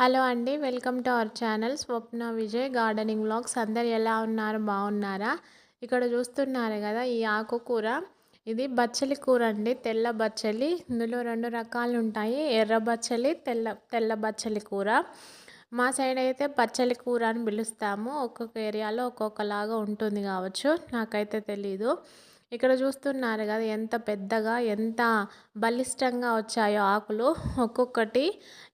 Hello అండి welcome to our channel Swapna Vijay gardening blogs అందరు ఎలా ఉన్నారు? బాగున్నారా? ఇక్కడ చూస్తున్నారు కదా ఈ ఆకుకూర. ఇది బచ్చలి కూర అండి తెల్ల బచ్చలి. ఇందులో రెండు రకాలు ఉంటాయి. ఎర్ర బచ్చలి తెల్ల తెల్ల బచ్చలి కూర. మా సైడ్ అయితే బచ్చలి కూర అని పిలుస్తాము. ఒక్కొక్క ఏరియాలో ఒక్కొక్కలాగా ఉంటుంది కావచ్చు. నాకైతే తెలీదు. ఇక్కడ చూస్తున్నారు కదా ఎంత పెద్దగా ఎంత బలిష్టంగా వచ్చాయో ఆకులు. ఒక్కొక్కటి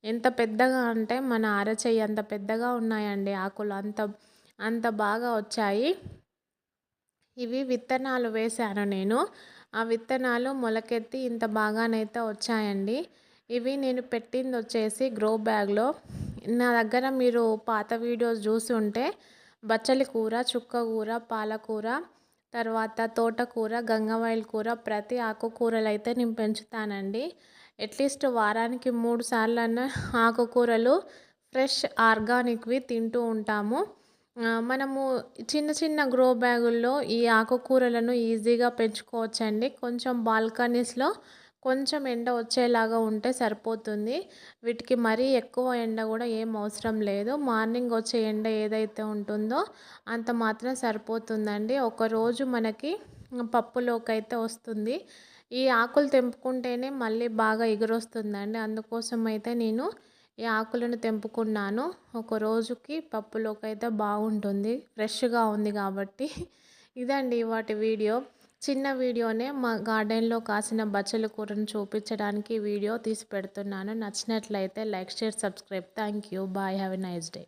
ఎంత పెద్దగా అంటే మన అరచెయ్యి అంత పెద్దగా ఉన్నాయండి ఆకులు. అంత అంత బాగా వచ్చాయి. ఇవి విత్తనాలు వేశాను నేను. ఆ విత్తనాలు మొలకెత్తి ఇంత బాగానైతే వచ్చాయండి. ఇవి నేను పెట్టింది వచ్చేసి గ్రో బ్యాగ్లో. నా దగ్గర మీరు పాత వీడియోస్ చూసి ఉంటే బచ్చలి కూర చుక్క కూర పాలకూర తర్వాత తోటకూర గంగవాయిల్ కూర ప్రతి ఆకుకూరలు అయితే నేను పెంచుతానండి. అట్లీస్ట్ వారానికి మూడు సార్లు అన్న ఆకుకూరలు ఫ్రెష్ ఆర్గానిక్వి తింటూ ఉంటాము. మనము చిన్న చిన్న గ్రో బ్యాగుల్లో ఈ ఆకుకూరలను ఈజీగా పెంచుకోవచ్చండి. కొంచెం బాల్కనీస్లో కొంచెం ఎండ వచ్చేలాగా ఉంటే సరిపోతుంది. వీటికి మరీ ఎక్కువ ఎండ కూడా ఏం అవసరం లేదు. మార్నింగ్ వచ్చే ఎండ ఏదైతే ఉంటుందో అంత మాత్రం సరిపోతుందండి. ఒకరోజు మనకి పప్పులోకి అయితే వస్తుంది. ఈ ఆకులు తెంపుకుంటేనే మళ్ళీ బాగా ఎగురొస్తుందండి. అందుకోసం అయితే నేను ఈ ఆకులను తెంపుకున్నాను. ఒక రోజుకి పప్పులోకి అయితే బాగుంటుంది. ఫ్రెష్గా ఉంది కాబట్టి. ఇదండి వాటి వీడియో. చిన్న వీడియోనే మా గార్డెన్లో కాసిన బచ్చల కూరను చూపించడానికి వీడియో తీసి పెడుతున్నాను. నచ్చినట్లయితే like share subscribe. Thank you bye. Have a nice day.